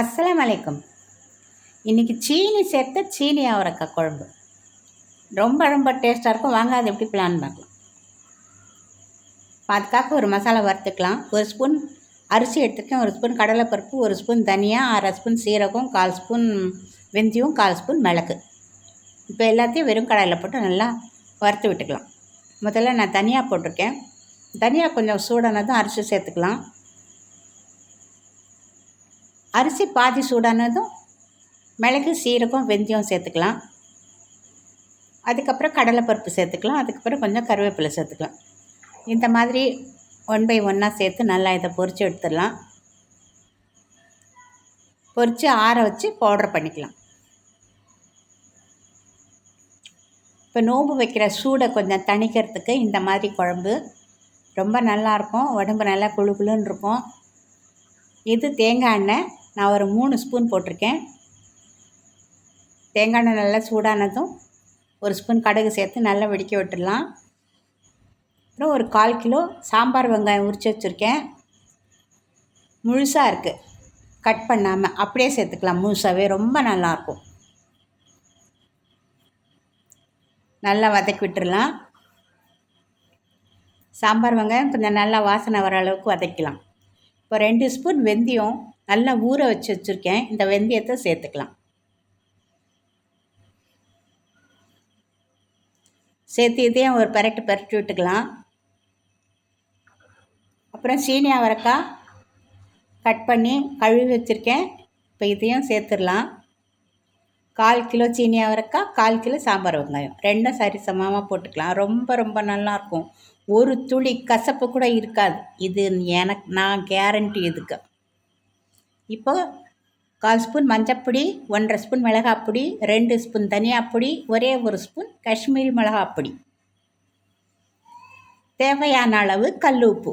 அஸ்லாமலைக்கும் இன்றைக்கி சீனி சேர்த்த சீனி அவரக்காய் குழம்பு. ரொம்ப ரொம்ப டேஸ்ட்டாக இருக்கும். வாங்க அது எப்படி பிளான் பார்க்கலாம். அதுக்காக ஒரு மசாலா வறுத்துக்கலாம். ஒரு ஸ்பூன் அரிசி எடுத்துருக்கேன். ஒரு ஸ்பூன் கடலைப்பருப்பு ஒரு ஸ்பூன் தனியா அரை ஸ்பூன் சீரகம் கால் ஸ்பூன் வெந்தயம் கால் ஸ்பூன் மிளகு. இப்போ எல்லாத்தையும் வெறும் கடாயில் போட்டு நல்லா வறுத்து விட்டுக்கலாம். முதல்ல நான் தனியாக போட்டிருக்கேன். தனியாக கொஞ்சம் சூடானதும் அரிசி சேர்த்துக்கலாம். அரிசி பாதி சூடானதும் மிளகு சீரகம் வெந்தயம் சேர்த்துக்கலாம். அதுக்கப்புறம் கடலைப்பருப்பு சேர்த்துக்கலாம். அதுக்கப்புறம் கொஞ்சம் கருவேப்பிலை சேர்த்துக்கலாம். இந்த மாதிரி ஒன் பை ஒன்னாக சேர்த்து நல்லா இதை பொறிச்சு எடுத்துடலாம். பொறித்து ஆற வச்சு பவுடர் பண்ணிக்கலாம். இப்போ நோம்பு வைக்கிற சூடை கொஞ்சம் தணிக்கிறதுக்கு இந்த மாதிரி குழம்பு ரொம்ப நல்லாயிருக்கும் உடம்பு நல்லா குழு குழுன்னு இருக்கும். இது தேங்காய் எண்ணெய் நான் ஒரு மூணு ஸ்பூன் போட்டிருக்கேன். தேங்காய் எண்ணெய் நல்லா சூடானதும் ஒரு ஸ்பூன் கடுகு சேர்த்து நல்லா வெடிக்க விட்டுடலாம். அப்புறம் ஒரு கால் கிலோ சாம்பார் வெங்காயம் உரித்து வச்சுருக்கேன். முழுசாக இருக்குது கட் பண்ணாமல் அப்படியே சேர்த்துக்கலாம். முழுசாகவே ரொம்ப நல்லாயிருக்கும் நல்லா வதக்கி விட்டுடலாம். சாம்பார் வெங்காயம் கொஞ்சம் நல்லா வாசனை வர அளவுக்கு வதக்கலாம். இப்போ ரெண்டு ஸ்பூன் வெந்தயம் நல்லா ஊற வச்சு வச்சுருக்கேன். இந்த வெந்தயத்தை சேர்த்துக்கலாம். சேர்த்து இதையும் ஒரு பரட்டு பரட்டி விட்டுக்கலாம். அப்புறம் சீனி அவரைக்காய் கட் பண்ணி கழுவி வச்சுருக்கேன். இப்போ இதையும் சேர்த்துடலாம். கால் கிலோ சீனி அவரைக்காய் கால் கிலோ சாம்பார் வெங்காயம். ரெண்டும் சரி சமமாக போட்டுக்கலாம். ரொம்ப ரொம்ப நல்லாயிருக்கும். ஒரு துளி கசப்பு கூட இருக்காது. இது எனக்கு நான் கேரண்டி இதுக்கு. இப்போது கால் ஸ்பூன் மஞ்சப்பொடி ஒன்றரை ஸ்பூன் மிளகாப்பொடி ரெண்டு ஸ்பூன் தனியாப்பொடி ஒரே ஒரு ஸ்பூன் காஷ்மீரி மிளகாப்பொடி. தேவையான அளவு கல் உப்பு.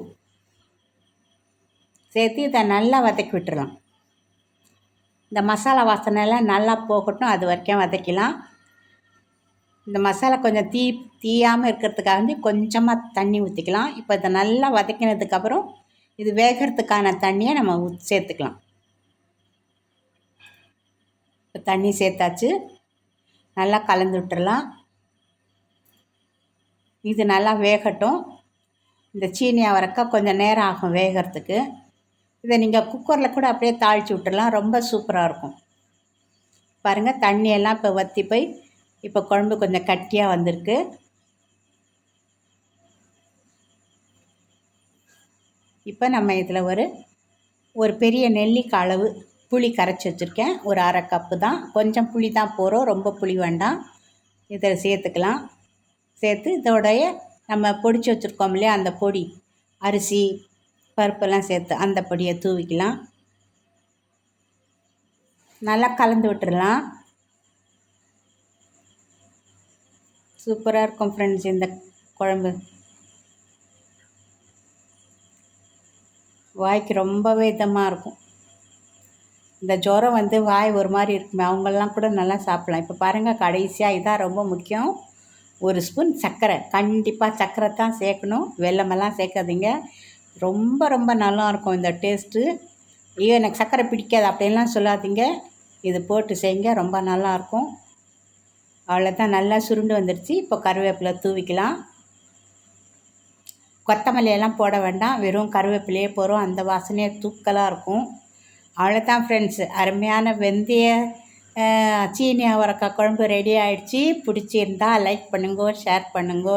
சேர்த்து இதை நல்லா வதக்கி விட்டுறலாம். இந்த மசாலா வாசனைலாம் நல்லா போகட்டும் அது வரைக்கும் வதக்கலாம். இந்த மசாலா கொஞ்சம் தீ தீயாமல் இருக்கிறதுக்காக கொஞ்சமாக தண்ணி ஊற்றிக்கலாம் இப்போ இதை நல்லா வதக்கினதுக்கப்புறம் இது வேகிறதுக்கான தண்ணியை நம்ம சேர்த்துக்கலாம். இப்போ தண்ணி சேர்த்தாச்சு. நல்லா கலந்து விட்டுறலாம். இது நல்லா வேகட்டும். இந்த சீனி அவரக்காய் கொஞ்சம் நேரம் ஆகும் வேகிறதுக்கு. இதை நீங்கள் குக்கரில் கூட அப்படியே தாளித்து விட்டுடலாம் ரொம்ப சூப்பராக இருக்கும். பாருங்கள் தண்ணியெல்லாம் இப்போ வற்றி போய் இப்போ குழம்பு கொஞ்சம் கட்டியாக வந்திருக்கு. இப்போ நம்ம இதில் ஒரு ஒரு பெரிய நெல்லிக்காய் அளவு புளி கரைச்சி வச்சுருக்கேன். ஒரு அரை கப்பு தான். கொஞ்சம் புளி தான் போகிறோம் ரொம்ப புளி வேண்டாம். இதில் சேர்த்துக்கலாம். சேர்த்து இதோடைய நம்ம பொடிச்சு வச்சுருக்கோம் இல்லையா? அந்த பொடி அரிசி பருப்பெல்லாம் சேர்த்து அந்த பொடியை தூவிக்கலாம். நல்லா கலந்து விட்டுடலாம். சூப்பராக இருக்கும் ஃப்ரெண்ட்ஸ் இந்த குழம்பு. வாய்க்கு ரொம்பவே இதமாக இருக்கும். இந்த ஜுரம் வந்து வாய் ஒரு மாதிரி இருக்குமே அவங்கெல்லாம் கூட நல்லா சாப்பிட்லாம். இப்போ பாருங்கள் கடைசியாக இதான் ரொம்ப முக்கியம். ஒரு ஸ்பூன் சர்க்கரை கண்டிப்பாக சர்க்கரை தான் சேர்க்கணும். வெள்ளமெல்லாம் சேர்க்காதீங்க. ரொம்ப ரொம்ப நல்லாயிருக்கும் இந்த டேஸ்ட்டு ஐயோ எனக்கு சர்க்கரை பிடிக்காது அப்படின்லாம் சொல்லாதீங்க. இது போட்டு செய்யுங்க ரொம்ப நல்லாயிருக்கும் அவ்வளோதான் நல்லா சுருண்டு வந்துடுச்சு இப்போ கருவேப்பிலை தூவிக்கலாம். கொத்தமல்லியெல்லாம் போட வேண்டாம். வெறும் கருவேப்பிலையே போகிறோம் அந்த வாசனையே தூக்கலாக இருக்கும். அவ்வளோதான் ஃப்ரெண்ட்ஸ் அருமையான வெந்தய சீனி அவரக்காய் குழம்பு ரெடி ஆகிடுச்சி பிடிச்சிருந்தா லைக் பண்ணுங்க ஷேர் பண்ணுங்க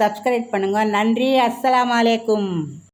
சப்ஸ்கிரைப் பண்ணுங்க. நன்றி. அஸ்லாம் வலைக்கும்